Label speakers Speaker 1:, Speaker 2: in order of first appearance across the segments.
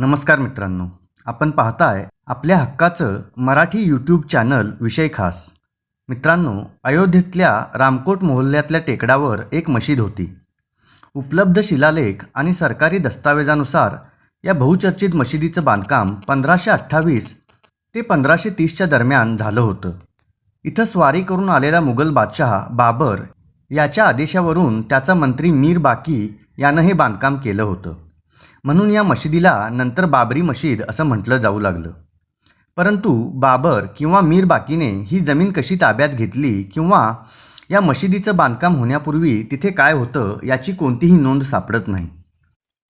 Speaker 1: नमस्कार मित्रांनो. आपण पाहताय आपल्या हक्काचं मराठी यूट्यूब चॅनल विषय खास. मित्रांनो अयोध्येतल्या रामकोट मोहल्ल्यातल्या टेकडावर एक मशीद होती. उपलब्ध शिलालेख आणि सरकारी दस्तावेजानुसार या बहुचर्चित मशिदीचं बांधकाम पंधराशे अठ्ठावीस ते पंधराशे तीसच्या दरम्यान झालं होतं. इथं स्वारी करून आलेला मुघल बादशहा बाबर याच्या आदेशावरून त्याचा मंत्री मीर बाकी यानं हे बांधकाम केलं होतं. म्हणून या मशिदीला नंतर बाबरी मशीद असं म्हटलं जाऊ लागलं. परंतु बाबर किंवा मीर बाकीने ही जमीन कशी ताब्यात घेतली किंवा या मशिदीचं बांधकाम होण्यापूर्वी तिथे काय होतं याची कोणतीही नोंद सापडत नाही.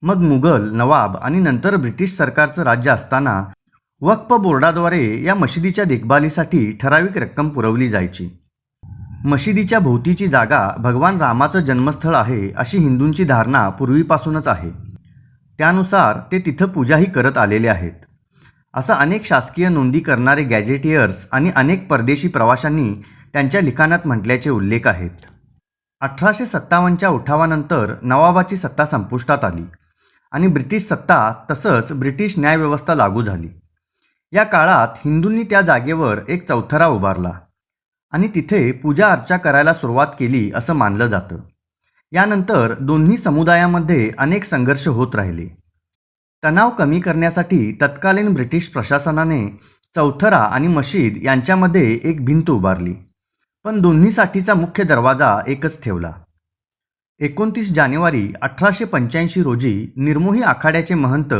Speaker 1: मग मुघल नवाब आणि नंतर ब्रिटिश सरकारचं राज्य असताना वक्फ बोर्डाद्वारे या मशिदीच्या देखभालीसाठी ठराविक रक्कम पुरवली जायची. मशिदीच्या भोवतीची जागा भगवान रामाचं जन्मस्थळ आहे अशी हिंदूंची धारणा पूर्वीपासूनच आहे. त्यानुसार ते तिथं पूजाही करत आलेले आहेत. असं अनेक शासकीय नोंदी करणारे गॅजेटियर्स आणि अनेक परदेशी प्रवाशांनी त्यांच्या लिखाणात म्हटल्याचे उल्लेख आहेत. अठराशे सत्तावन्नच्या उठावानंतर नवाबाची सत्ता संपुष्टात आली आणि ब्रिटिश सत्ता तसंच ब्रिटिश न्यायव्यवस्था लागू झाली. या काळात हिंदूंनी त्या जागेवर एक चौथरा उभारला आणि तिथे पूजा अर्चा करायला सुरुवात केली असं मानलं जातं. यानंतर दोन्ही समुदायामध्ये अनेक संघर्ष होत राहिले. तणाव कमी करण्यासाठी तत्कालीन ब्रिटिश प्रशासनाने चौथरा आणि मशीद यांच्यामध्ये एक भिंत उभारली. पण दोन्हीसाठीचा मुख्य दरवाजा एकच ठेवला. एकोणतीस जानेवारी अठराशे पंच्याऐंशी रोजी निर्मोही आखाड्याचे महंत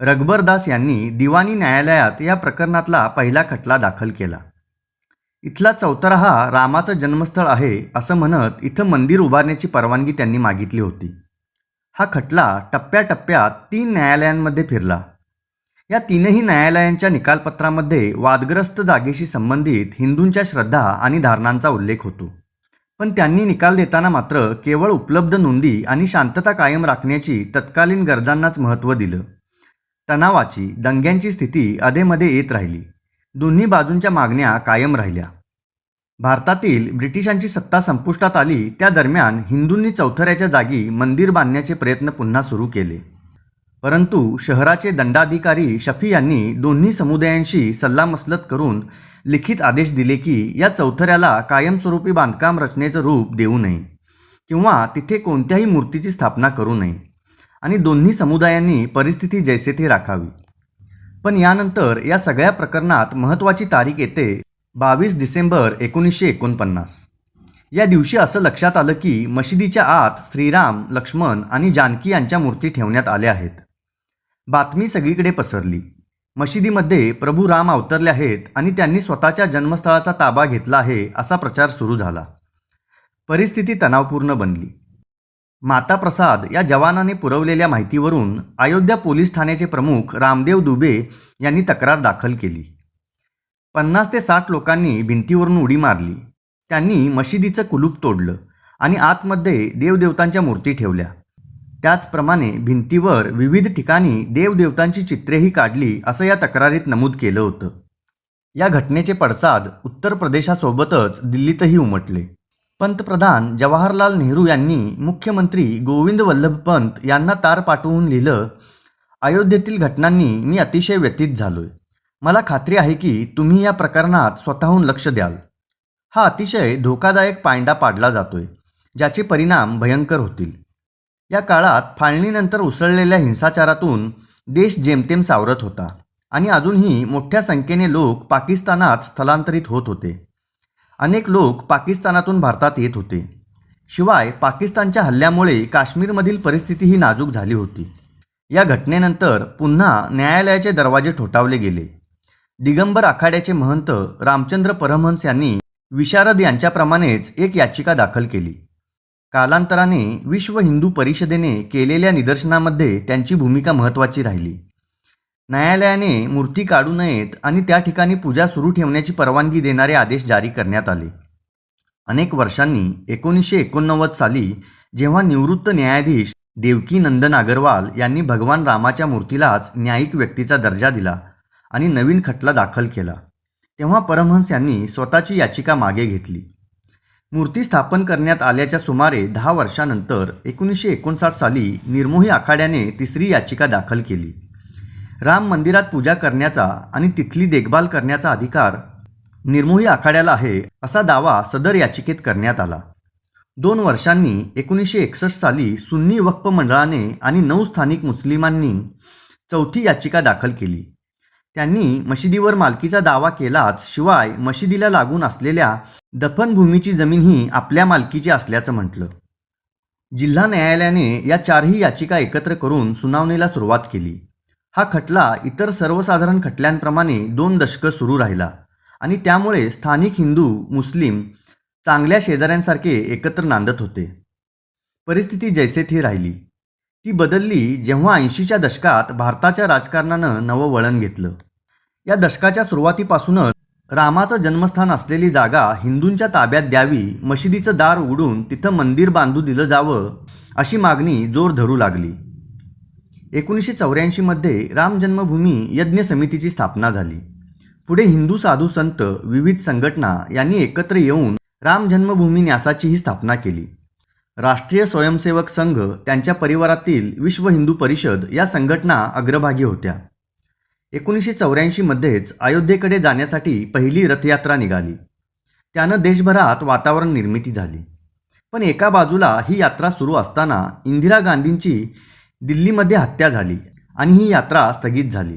Speaker 1: रघबरदास यांनी दिवाणी न्यायालयात या प्रकरणातला पहिला खटला दाखल केला. इथला चौथरा हा रामाचं जन्मस्थळ आहे असं म्हणत इथं मंदिर उभारण्याची परवानगी त्यांनी मागितली होती. हा खटला टप्प्याटप्प्यात तीन न्यायालयांमध्ये फिरला. या तीनही न्यायालयांच्या निकालपत्रामध्ये वादग्रस्त जागेशी संबंधित हिंदूंच्या श्रद्धा आणि धारणांचा उल्लेख होतो. पण त्यांनी निकाल देताना मात्र केवळ उपलब्ध नोंदी आणि शांतता कायम राखण्याची तत्कालीन गरजांनाच महत्त्व दिलं. तणावाची दंग्यांची स्थिती अधेमध्ये येत राहिली. दोन्ही बाजूंच्या मागण्या कायम राहिल्या. भारतातील ब्रिटिशांची सत्ता संपुष्टात आली त्या दरम्यान हिंदूंनी चौथऱ्याच्या जागी मंदिर बांधण्याचे प्रयत्न पुन्हा सुरू केले. परंतु शहराचे दंडाधिकारी शफी यांनी दोन्ही समुदायांशी सल्लामसलत करून लिखित आदेश दिले की या चौथऱ्याला कायमस्वरूपी बांधकाम रचनेचं रूप देऊ नये किंवा तिथे कोणत्याही मूर्तीची स्थापना करू नये. आणि दोन्ही समुदायांनी परिस्थिती जैसे थे राखावी. पण यानंतर या सगळ्या प्रकरणात महत्त्वाची तारीख येते बावीस डिसेंबर एकोणीसशे एकोणपन्नास. या दिवशी असं लक्षात आलं की मशिदीच्या आत श्रीराम लक्ष्मण आणि जानकी यांच्या मूर्ती ठेवण्यात आल्या आहेत. बातमी सगळीकडे पसरली. मशिदीमध्ये प्रभू राम अवतरले आहेत आणि त्यांनी स्वतःच्या जन्मस्थळाचा ताबा घेतला आहे असा प्रचार सुरू झाला. परिस्थिती तणावपूर्ण बनली. माता प्रसाद या जवानाने पुरवलेल्या माहितीवरून अयोध्या पोलीस ठाण्याचे प्रमुख रामदेव दुबे यांनी तक्रार दाखल केली. पन्नास ते साठ लोकांनी भिंतीवरून उडी मारली. त्यांनी मशिदीचं कुलूप तोडलं आणि आतमध्ये देवदेवतांच्या मूर्ती ठेवल्या. त्याचप्रमाणे भिंतीवर विविध ठिकाणी देवदेवतांची चित्रेही काढली असं या तक्रारीत नमूद केलं होतं. या घटनेचे पडसाद उत्तर प्रदेशासोबतच दिल्लीतही उमटले. पंतप्रधान जवाहरलाल नेहरू यांनी मुख्यमंत्री गोविंद वल्लभ पंत यांना तार पाठवून लिहिलं अयोध्येतील घटनांनी मी अतिशय व्यतीत झालोय. मला खात्री आहे की तुम्ही या प्रकरणात स्वतःहून लक्ष द्याल. हा अतिशय धोकादायक पायंडा पाडला जातोय ज्याचे परिणाम भयंकर होतील. या काळात फाळणीनंतर उसळलेल्या हिंसाचारातून देश जेमतेम सावरत होता आणि अजूनही मोठ्या संख्येने लोक पाकिस्तानात स्थलांतरित होत होते. अनेक लोक पाकिस्तानातून भारतात येत होते. शिवाय पाकिस्तानच्या हल्ल्यामुळे काश्मीरमधील परिस्थितीही नाजूक झाली होती. या घटनेनंतर पुन्हा न्यायालयाचे दरवाजे ठोठावले गेले. दिगंबर आखाड्याचे महंत रामचंद्र परमहंस यांनी विशारद यांच्याप्रमाणेच एक याचिका दाखल केली. कालांतराने विश्व हिंदू परिषदेने केलेल्या निदर्शनामध्ये त्यांची भूमिका महत्त्वाची राहिली. न्यायालयाने मूर्ती काढू नयेत आणि त्या ठिकाणी पूजा सुरू ठेवण्याची परवानगी देणारे आदेश जारी करण्यात आले. अनेक वर्षांनी एकोणीसशे एकोणनव्वद साली जेव्हा निवृत्त न्यायाधीश देवकी नंदन अगरवाल यांनी भगवान रामाच्या मूर्तीलाच न्यायिक व्यक्तीचा दर्जा दिला आणि नवीन खटला दाखल केला तेव्हा परमहंस यांनी स्वतःची याचिका मागे घेतली. मूर्ती स्थापन करण्यात आल्याच्या सुमारे दहा वर्षानंतर एकोणीसशे एकोणसाठ साली निर्मोही आखाड्याने तिसरी याचिका दाखल केली. राम मंदिरात पूजा करण्याचा आणि तिथली देखभाल करण्याचा अधिकार निर्मोही आखाड्याला आहे असा दावा सदर याचिकेत करण्यात आला. दोन वर्षांनी एकोणीसशे एकसष्ट साली सुन्नी वक्फ मंडळाने आणि नऊ स्थानिक मुस्लिमांनी चौथी याचिका दाखल केली. त्यांनी मशिदीवर मालकीचा दावा केलाच शिवाय मशिदीला लागून असलेल्या दफनभूमीची जमीनही आपल्या मालकीची असल्याचं म्हटलं. जिल्हा न्यायालयाने या चारही याचिका एकत्र करून सुनावणीला सुरुवात केली. हा खटला इतर सर्वसाधारण खटल्यांप्रमाणे दोन दशकं सुरू राहिला आणि त्यामुळे स्थानिक हिंदू मुस्लिम चांगल्या शेजाऱ्यांसारखे एकत्र नांदत होते. परिस्थिती जैसे ती राहिली. ती बदलली जेव्हा ऐंशीच्या दशकात भारताच्या राजकारणानं नवं वळण घेतलं. या दशकाच्या सुरुवातीपासूनच रामाचं जन्मस्थान असलेली जागा हिंदूंच्या ताब्यात द्यावी मशिदीचं दार उघडून तिथं मंदिर बांधू दिलं जावं अशी मागणी जोर धरू लागली. एकोणीसशे चौऱ्याऐंशीमध्ये राम जन्मभूमी यज्ञ समितीची स्थापना झाली. पुढे हिंदू साधू संत विविध संघटना यांनी एकत्र येऊन राम जन्मभूमी न्यासाचीही स्थापना केली. राष्ट्रीय स्वयंसेवक संघ त्यांच्या परिवारातील विश्व हिंदू परिषद या संघटना अग्रभागी होत्या. एकोणीसशे चौऱ्याऐंशीमध्येच अयोध्येकडे जाण्यासाठी पहिली रथयात्रा निघाली. त्यानं देशभरात वातावरण निर्मिती झाली. पण एका बाजूला ही यात्रा सुरू असताना इंदिरा गांधींची दिल्लीमध्ये हत्या झाली आणि ही यात्रा स्थगित झाली.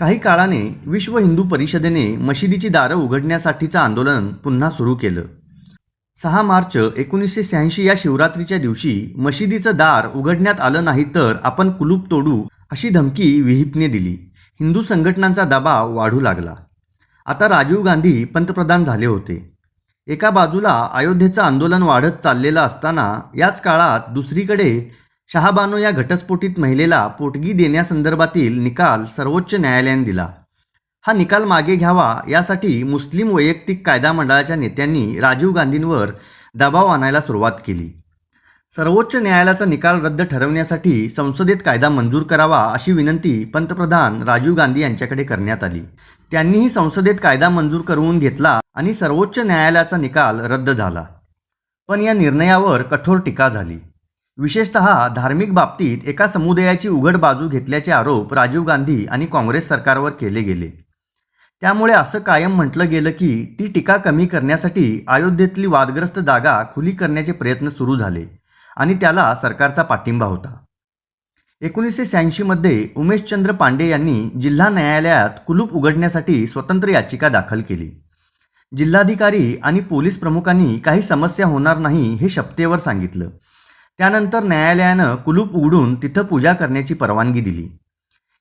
Speaker 1: काही काळाने विश्व हिंदू परिषदेने मशिदीची दारं उघडण्यासाठीचं आंदोलन पुन्हा सुरू केलं. सहा मार्च एकोणीसशे शहाऐंशी या शिवरात्रीच्या दिवशी मशिदीचं दार उघडण्यात आलं नाही तर आपण कुलूप तोडू अशी धमकी विहिपने दिली. हिंदू संघटनांचा दबाव वाढू लागला. आता राजीव गांधी पंतप्रधान झाले होते. एका बाजूला अयोध्येचं आंदोलन वाढत चाललेलं असताना याच काळात दुसरीकडे शहाबानो या घटस्फोटीत महिलेला पोटगी देण्यासंदर्भातील निकाल सर्वोच्च न्यायालयाने दिला. हा निकाल मागे घ्यावा यासाठी मुस्लिम वैयक्तिक कायदा मंडळाच्या नेत्यांनी राजीव गांधींवर दबाव आणायला सुरुवात केली. सर्वोच्च न्यायालयाचा निकाल रद्द ठरवण्यासाठी संसदेत कायदा मंजूर करावा अशी विनंती पंतप्रधान राजीव गांधी यांच्याकडे करण्यात आली. त्यांनीही संसदेत कायदा मंजूर करवून घेतला आणि सर्वोच्च न्यायालयाचा निकाल रद्द झाला. पण या निर्णयावर कठोर टीका झाली. विशेषत धार्मिक बाबतीत एका समुदायाची उघड बाजू घेतल्याचे आरोप राजीव गांधी आणि काँग्रेस सरकारवर केले गेले. त्यामुळे असं कायम म्हटलं गेलं की ती टीका कमी करण्यासाठी अयोध्येतली वादग्रस्त जागा खुली करण्याचे प्रयत्न सुरू झाले आणि त्याला सरकारचा पाठिंबा होता. एकोणीसशे शहाऐंशीमध्ये उमेशचंद्र पांडे यांनी जिल्हा न्यायालयात कुलूप उघडण्यासाठी स्वतंत्र याचिका दाखल केली. जिल्हाधिकारी आणि पोलीस प्रमुखांनी काही समस्या होणार नाही हे शपथेवर सांगितलं. त्यानंतर न्यायालयानं कुलूप उघडून तिथं पूजा करण्याची परवानगी दिली.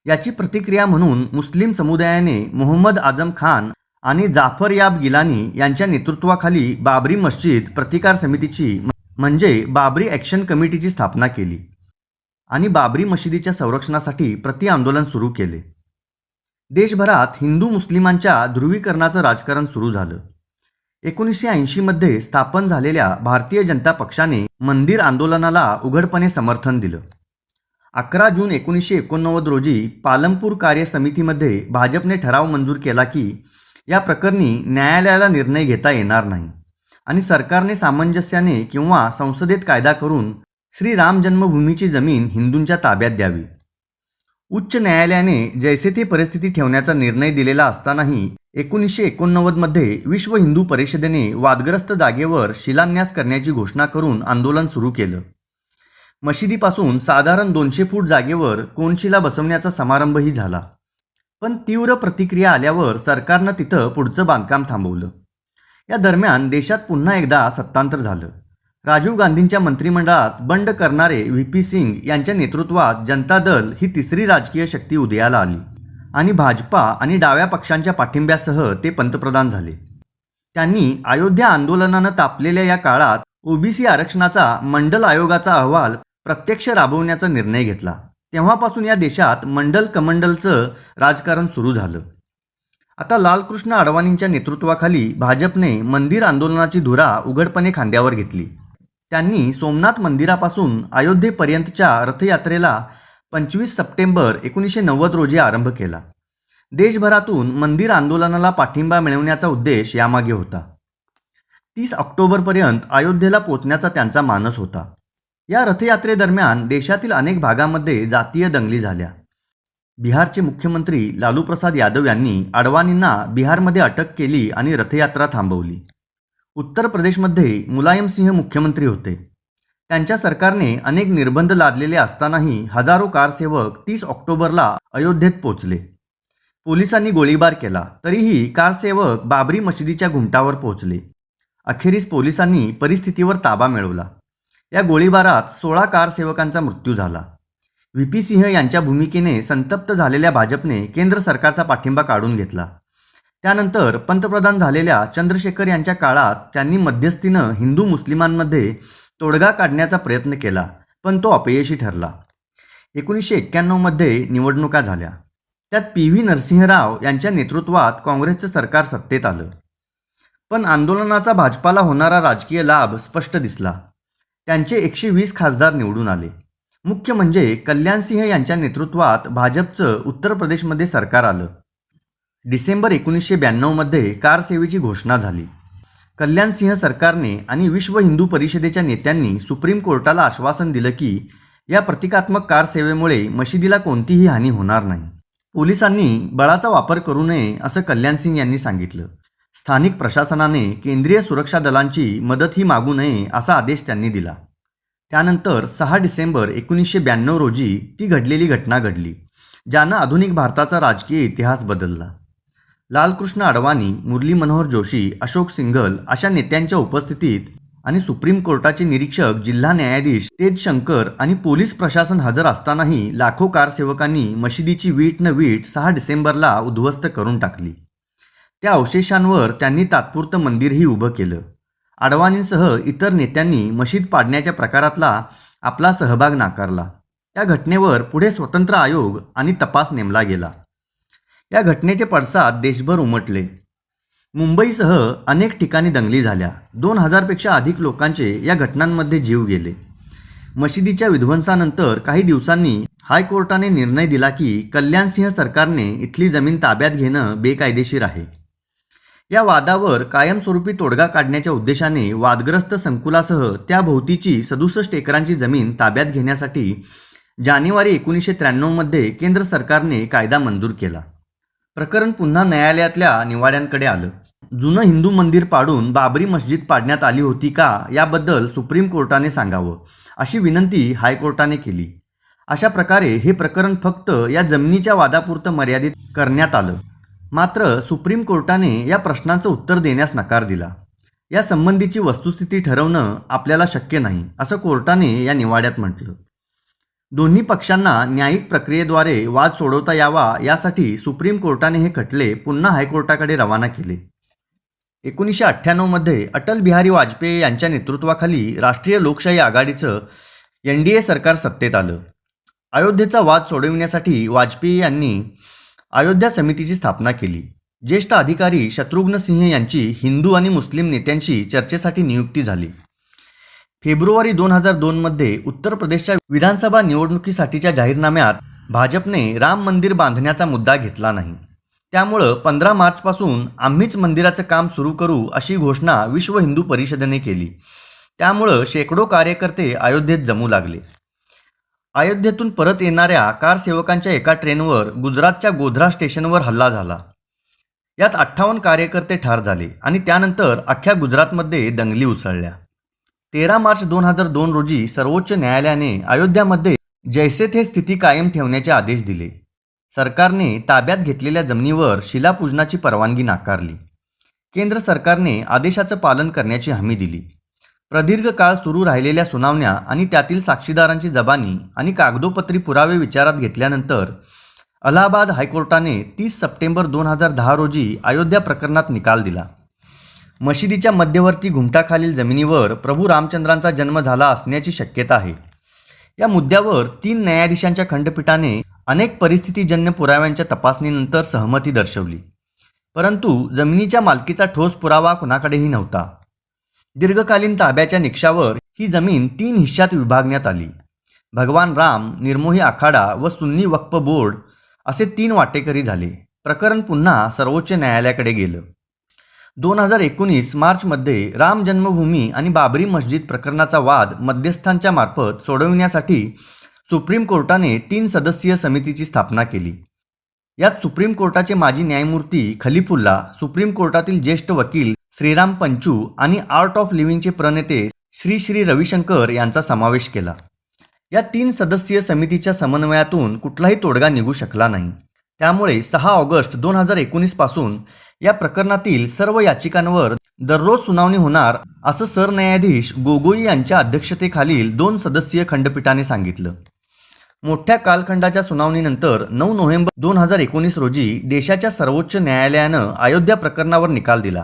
Speaker 1: याची प्रतिक्रिया म्हणून मुस्लिम समुदायाने मोहम्मद आझम खान आणि जाफर याब गिलानी यांच्या नेतृत्वाखाली बाबरी मस्जिद प्रतिकार समितीची म्हणजे बाबरी ॲक्शन कमिटीची स्थापना केली आणि बाबरी मशिदीच्या संरक्षणासाठी प्रति आंदोलन सुरू केले. देशभरात हिंदू मुस्लिमांच्या ध्रुवीकरणाचं राजकारण सुरू झालं. एकोणीसशे ऐंशीमध्ये स्थापन झालेल्या भारतीय जनता पक्षाने मंदिर आंदोलनाला उघडपणे समर्थन दिलं. अकरा जून एकोणीसशे एकोणनव्वद रोजी पालमपूर कार्य समितीमध्ये भाजपने ठराव मंजूर केला की या प्रकरणी न्यायालयाला निर्णय घेता येणार नाही आणि सरकारने सामंजस्याने किंवा संसदेत कायदा करून श्री राम जन्मभूमीची जमीन हिंदूंच्या ताब्यात द्यावी. उच्च न्यायालयाने जैसे थे परिस्थिती ठेवण्याचा निर्णय दिलेला असतानाही एकोणीसशे एकोणनव्वदमध्ये विश्व हिंदू परिषदेने वादग्रस्त जागेवर शिलान्यास करण्याची घोषणा करून आंदोलन सुरू केलं. मशिदीपासून साधारण दोनशे फूट जागेवर कोनशिला बसवण्याचा समारंभही झाला. पण तीव्र प्रतिक्रिया आल्यावर सरकारनं तिथं पुढचं बांधकाम थांबवलं. या दरम्यान देशात पुन्हा एकदा सत्तांतर झालं. राजीव गांधींच्या मंत्रिमंडळात बंड करणारे व्ही पी सिंग यांच्या नेतृत्वात जनता दल ही तिसरी राजकीय शक्ती उदयाला आली. आणि भाजपा आणि डाव्या पक्षांच्या पाठिंब्यासह ते पंतप्रधान झाले. त्यांनी अयोध्या आंदोलनानं तापलेल्या या काळात ओबीसी आरक्षणाचा मंडल आयोगाचा अहवाल प्रत्यक्ष राबवण्याचा निर्णय घेतला. तेव्हापासून या देशात मंडल कमंडलचं राजकारण सुरू झालं. आता लालकृष्ण अडवाणींच्या नेतृत्वाखाली भाजपने मंदिर आंदोलनाची धुरा उघडपणे खांद्यावर घेतली. त्यांनी सोमनाथ मंदिरापासून अयोध्येपर्यंतच्या रथयात्रेला पंचवीस सप्टेंबर एकोणीसशे नव्वद रोजी आरंभ केला. देशभरातून मंदिर आंदोलनाला पाठिंबा मिळवण्याचा उद्देश यामागे होता. तीस ऑक्टोबरपर्यंत अयोध्येला पोचण्याचा त्यांचा मानस होता. या रथयात्रेदरम्यान देशातील अनेक भागामध्ये जातीय दंगली झाल्या. बिहारचे मुख्यमंत्री लालूप्रसाद यादव यांनी अडवाणींना बिहारमध्ये अटक केली आणि रथयात्रा थांबवली. उत्तर प्रदेशमध्ये मुलायम सिंह मुख्यमंत्री होते. त्यांच्या सरकारने अनेक निर्बंध लादलेले असतानाही हजारो कारसेवक तीस ऑक्टोबरला अयोध्येत पोचले पोलिसांनी गोळीबार केला तरीही कारसेवक बाबरी मशिदीच्या घुमटावर पोहोचले. अखेरीस पोलिसांनी परिस्थितीवर ताबा मिळवला. या गोळीबारात सोळा कारसेवकांचा मृत्यू झाला. व्ही. पी. सिंह यांच्या भूमिकेने संतप्त झालेल्या भाजपने केंद्र सरकारचा पाठिंबा काढून घेतला. त्यानंतर पंतप्रधान झालेल्या चंद्रशेखर यांच्या काळात त्यांनी मध्यस्थीनं हिंदू मुस्लिमांमध्ये तोडगा काढण्याचा प्रयत्न केला पण तो अपयशी ठरला. एकोणीसशे एक्क्याण्णवमध्ये निवडणुका झाल्या. त्यात पी व्ही नरसिंहराव यांच्या नेतृत्वात काँग्रेसचं सरकार सत्तेत आलं. पण आंदोलनाचा भाजपाला होणारा राजकीय लाभ स्पष्ट दिसला. त्यांचे एकशे वीस खासदार निवडून आले. मुख्य म्हणजे कल्याणसिंह यांच्या नेतृत्वात भाजपचं उत्तर प्रदेशमध्ये सरकार आलं. डिसेंबर एकोणीसशे ब्याण्णवमध्ये कारसेवेची घोषणा झाली. कल्याणसिंह सरकारने आणि विश्व हिंदू परिषदेच्या नेत्यांनी सुप्रीम कोर्टाला आश्वासन दिलं की या प्रतिकात्मक कारसेवेमुळे मशिदीला कोणतीही हानी होणार नाही. पोलिसांनी बळाचा वापर करू नये असं कल्याणसिंग यांनी सांगितलं. स्थानिक प्रशासनाने केंद्रीय सुरक्षा दलांची मदतही मागू नये असा आदेश त्यांनी दिला. त्यानंतर सहा डिसेंबर एकोणीसशे ब्याण्णव रोजी ती घडलेली घटना घडली ज्यानं आधुनिक भारताचा राजकीय इतिहास बदलला. लालकृष्ण अडवाणी मुरली मनोहर जोशी अशोक सिंघल अशा नेत्यांच्या उपस्थितीत आणि सुप्रीम कोर्टाचे निरीक्षक जिल्हा न्यायाधीश तेज शंकर आणि पोलीस प्रशासन हजर असतानाही लाखो कारसेवकांनी मशिदीची वीट न वीट सहा डिसेंबरला उद्ध्वस्त करून टाकली. त्या अवशेषांवर त्यांनी तात्पुरतं मंदिरही उभं केलं. अडवाणींसह इतर नेत्यांनी मशीद पाडण्याच्या प्रकारातला आपला सहभाग नाकारला. त्या घटनेवर पुढे स्वतंत्र आयोग आणि तपास नेमला गेला. या घटनेचे पडसाद देशभर उमटले. मुंबईसह अनेक ठिकाणी दंगली झाल्या. दोन हजारपेक्षा अधिक लोकांचे या घटनांमध्ये जीव गेले. मशिदीच्या विध्वंसानंतर काही दिवसांनी हायकोर्टाने निर्णय दिला की कल्याणसिंह सरकारने इथली जमीन ताब्यात घेणं बेकायदेशीर आहे. या वादावर कायमस्वरूपी तोडगा काढण्याच्या उद्देशाने वादग्रस्त संकुलासह त्याभोवतीची सदुसष्ट एकरांची जमीन ताब्यात घेण्यासाठी जानेवारी एकोणीसशे त्र्याण्णवमध्ये केंद्र सरकारने कायदा मंजूर केला. प्रकरण पुन्हा न्यायालयातल्या निवाड्यांकडे आलं. जुनं हिंदू मंदिर पाडून बाबरी मस्जिद पाडण्यात आली होती का याबद्दल सुप्रीम कोर्टाने सांगावं अशी विनंती हायकोर्टाने केली. अशा प्रकारे हे प्रकरण फक्त या जमिनीच्या वादापुरतं मर्यादित करण्यात आलं. मात्र सुप्रीम कोर्टाने या प्रश्नाचं उत्तर देण्यास नकार दिला. या संबंधीची वस्तुस्थिती ठरवणं आपल्याला शक्य नाही असं कोर्टाने या निवाड्यात म्हटलं. दोन्ही पक्षांना न्यायिक प्रक्रियेद्वारे वाद सोडवता यावा यासाठी सुप्रीम कोर्टाने हे खटले पुन्हा हायकोर्टाकडे रवाना केले. एकोणीसशे अठ्ठ्याण्णवमध्ये अटल बिहारी वाजपेयी यांच्या नेतृत्वाखाली राष्ट्रीय लोकशाही आघाडीचं एन डी ए सरकार सत्तेत आलं. अयोध्येचा वाद सोडविण्यासाठी वाजपेयी यांनी अयोध्या समितीची स्थापना केली. ज्येष्ठ अधिकारी शत्रुघ्न सिंह यांची हिंदू आणि मुस्लिम नेत्यांशी चर्चेसाठी नियुक्ती झाली. फेब्रुवारी दोन हजार दोनमध्ये उत्तर प्रदेशच्या विधानसभा निवडणुकीसाठीच्या जाहीरनाम्यात भाजपने राम मंदिर बांधण्याचा मुद्दा घेतला नाही. त्यामुळं पंधरा मार्चपासून आम्हीच मंदिराचं काम सुरू करू अशी घोषणा विश्व हिंदू परिषदेने केली. त्यामुळं शेकडो कार्यकर्ते अयोध्येत जमू लागले. अयोध्येतून परत येणाऱ्या कारसेवकांच्या एका ट्रेनवर गुजरातच्या गोध्रा स्टेशनवर हल्ला झाला. यात अठ्ठावन्न कार्यकर्ते ठार झाले आणि त्यानंतर अख्ख्या गुजरातमध्ये दंगली उसळल्या. तेरा मार्च दोन हजार दोन रोजी सर्वोच्च न्यायालयाने अयोध्यामध्ये जैसे थे स्थिती कायम ठेवण्याचे आदेश दिले. सरकारने ताब्यात घेतलेल्या जमिनीवर शिलापूजनाची परवानगी नाकारली. केंद्र सरकारने आदेशाचं पालन करण्याची हमी दिली. प्रदीर्घ काळ सुरू राहिलेल्या सुनावण्या आणि त्यातील साक्षीदारांची जबानी आणि कागदोपत्री पुरावे विचारात घेतल्यानंतर अलाहाबाद हायकोर्टाने तीस सप्टेंबर दोन हजार दहा रोजी अयोध्या प्रकरणात निकाल दिला. मशिदीच्या मध्यवर्ती घुमटाखालील जमिनीवर प्रभू रामचंद्रांचा जन्म झाला असण्याची शक्यता आहे. या मुद्द्यावर तीन न्यायाधीशांच्या खंडपीठाने अनेक परिस्थितीजन्य पुराव्यांच्या तपासणीनंतर सहमती दर्शवली. परंतु जमिनीच्या मालकीचा ठोस पुरावा कुणाकडेही नव्हता. दीर्घकालीन ताब्याच्या निकषावर ही जमीन तीन हिश्श्यात विभागण्यात आली. भगवान राम निर्मोही आखाडा व सुन्नी वक्फ बोर्ड असे तीन वाटेकरी झाले. प्रकरण पुन्हा सर्वोच्च न्यायालयाकडे गेलं. दोन हजार एकोणीस मार्चमध्ये राम जन्मभूमी आणि बाबरी मस्जिद प्रकरणाचा वाद मध्यस्थांच्या मार्फत सोडविण्यासाठी सुप्रीम कोर्टाने तीन सदस्यीय समितीची स्थापना केली. यात सुप्रीम कोर्टाचे माजी न्यायमूर्ती खलिफुल्ला सुप्रीम कोर्टातील ज्येष्ठ वकील श्रीराम पंचू आणि आर्ट ऑफ लिव्हिंगचे प्रणेते श्री श्री रविशंकर यांचा समावेश केला. या तीन सदस्यीय समितीच्या समन्वयातून कुठलाही तोडगा निघू शकला नाही. त्यामुळे सहा ऑगस्ट दोन हजार एकोणीसपासून या प्रकरणातील सर्व याचिकांवर दररोज सुनावणी होणार असं सरन्यायाधीश गोगोई यांच्या अध्यक्षतेखालील दोन सदस्यीय खंडपीठाने सांगितलं. मोठ्या कालखंडाच्या सुनावणीनंतर नऊ नोव्हेंबर दोन हजार एकोणीस रोजी देशाच्या सर्वोच्च न्यायालयानं अयोध्या प्रकरणावर निकाल दिला.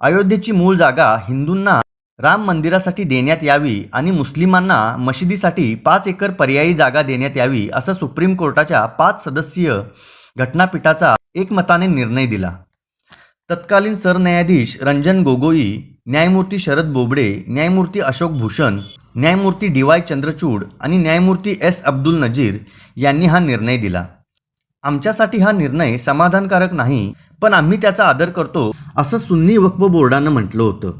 Speaker 1: अयोध्येची मूळ जागा हिंदूंना राम मंदिरासाठी देण्यात यावी आणि मुस्लिमांना मशिदीसाठी पाच एकर पर्यायी जागा देण्यात यावी असा सुप्रीम कोर्टाच्या पाच सदस्यीय घटनापीठाचा एकमताने निर्णय दिला. तत्कालीन सरन्यायाधीश रंजन गोगोई न्यायमूर्ती शरद बोबडे न्यायमूर्ती अशोक भूषण न्यायमूर्ती डी वाय चंद्रचूड आणि न्यायमूर्ती एस अब्दुल नजीर यांनी हा निर्णय दिला. आमच्यासाठी हा निर्णय समाधानकारक नाही पण आम्ही त्याचा आदर करतो असं सुन्नी वक्फ बोर्डानं म्हटलं होतं.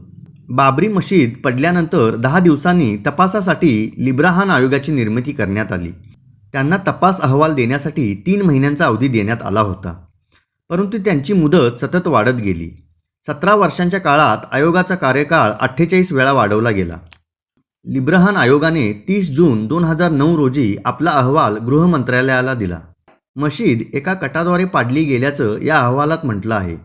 Speaker 1: बाबरी मशीद पडल्यानंतर दहा दिवसांनी तपासासाठी लिब्राहान आयोगाची निर्मिती करण्यात आली. त्यांना तपास अहवाल देण्यासाठी तीन महिन्यांचा अवधी देण्यात आला होता. परंतु त्यांची मुदत सतत वाढत गेली. सतरा वर्षांच्या काळात आयोगाचा कार्यकाळ अठ्ठेचाळीस वेळा वाढवला गेला. लिब्रहान आयोगाने तीस जून दोन हजार नऊ रोजी आपला अहवाल गृहमंत्रालयाला दिला. मशीद एका कटाद्वारे पाडली गेल्याचं या अहवालात म्हटलं आहे.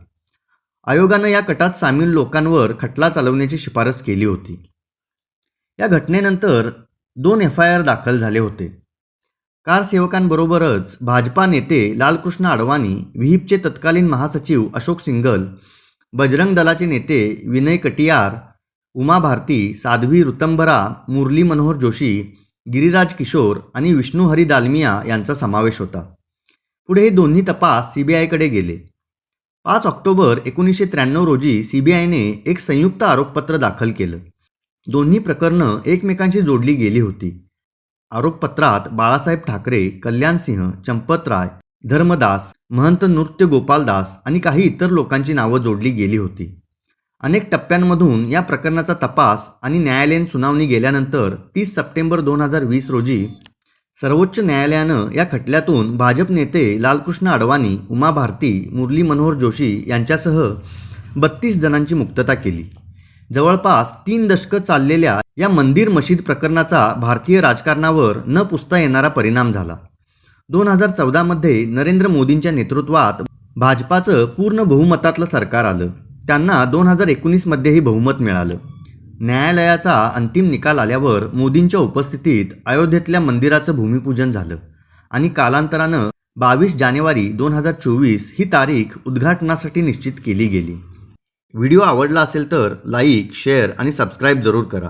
Speaker 1: आयोगानं या कटात सामील लोकांवर खटला चालवण्याची शिफारस केली होती. या घटनेनंतर दोन एफ आय आर दाखल झाले होते. कारसेवकांबरोबरच भाजपा नेते लालकृष्ण अडवाणी व्हीपचे तत्कालीन महासचिव अशोक सिंगल बजरंग दलाचे नेते विनय कटियार उमा भारती साध्वी ऋतंभरा मुरली मनोहर जोशी गिरिराज किशोर आणि विष्णू हरी दालमिया यांचा समावेश होता. पुढे हे दोन्ही तपास सी बी आयकडे गेले. पाच ऑक्टोबर एकोणीसशे त्र्याण्णव रोजी सी बी आयने एक संयुक्त आरोपपत्र दाखल केलं. दोन्ही प्रकरणं एकमेकांशी जोडली गेली होती. आरोपपत्रात बाळासाहेब ठाकरे कल्याणसिंह चंपतराय धर्मदास महंत नृत्य गोपालदास आणि काही इतर लोकांची नावं जोडली गेली होती. अनेक टप्प्यांमधून या प्रकरणाचा तपास आणि न्यायालयीन सुनावणी गेल्यानंतर तीस सप्टेंबर दोन हजार वीस रोजी सर्वोच्च न्यायालयानं या खटल्यातून भाजप नेते लालकृष्ण अडवाणी उमा भारती मुरली मनोहर जोशी यांच्यासह बत्तीस जणांची मुक्तता केली. जवळपास तीन दशकं चाललेल्या या मंदिर मशीद प्रकरणाचा भारतीय राजकारणावर न पुसता येणारा परिणाम झाला. दोन हजार चौदामध्ये नरेंद्र मोदींच्या नेतृत्वात भाजपाचं पूर्ण बहुमतातलं सरकार आलं. त्यांना दोन हजार एकोणीसमध्येही बहुमत मिळालं. न्यायालयाचा अंतिम निकाल आल्यावर मोदींच्या उपस्थितीत अयोध्येतल्या मंदिराचं भूमिपूजन झालं आणि कालांतरानं बावीस जानेवारी दोन हजार चोवीस ही तारीख उद्घाटनासाठी निश्चित केली गेली. व्हिडिओ आवडला असेल तर लाईक शेअर आणि सबस्क्राईब जरूर करा.